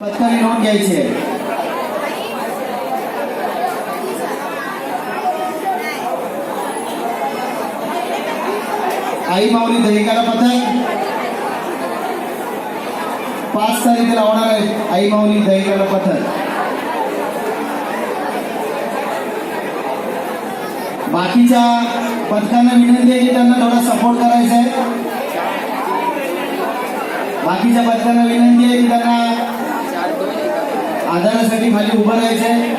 पत्करी नोंद घ्यायची. आहे आई माऊली दहिकाला पथक पाच तारीख होणार आहे आई माऊली दहिकाला पथक बाकीच्या पथकांना विनंती आहे की त्यांना थोडा सपोर्ट करायचा आहे. बाकीच्या पथकांना विनंती आहे की त्यांना आधारासाठी खाली उभं राहायचंय.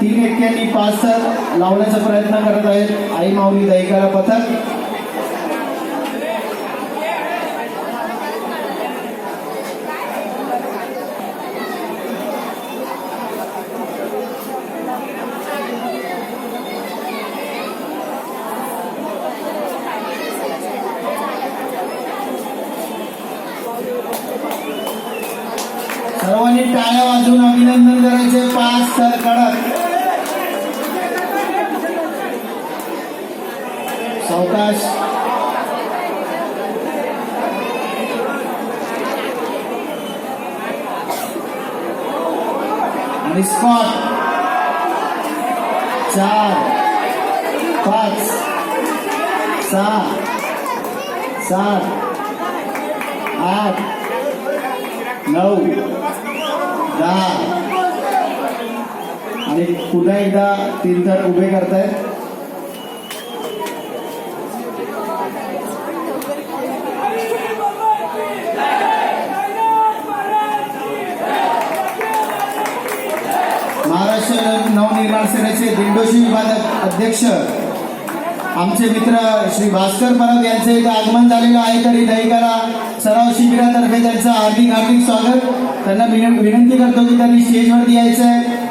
तीन व्यक्तींनी पाच सर लावण्याचा प्रयत्न करत आहेत. आई माऊली दैकाला पथक. टाळ्या वाजवून अभिनंदन करायचे. पाच सर कडक. सावकाश. आणि स्पॉट. चार. पाच. सहा. सात. आठ. नऊ. दहा आणि पुन्हा एकदा तीन तर उभे करतायत. महाराष्ट्र नवनिर्माण सेनेचे दिंडोशी विभागात अध्यक्ष आमचे मित्र श्री भास्कर परब यांचे इथे आगमन झालेलं आहे तरी दैकाला सराव शिबिरातर्फे त्यांचं हार्दिक हार्दिक स्वागत. त्यांना विन- विनंती करतो की त्यांनी स्टेजवरती यायचं आहे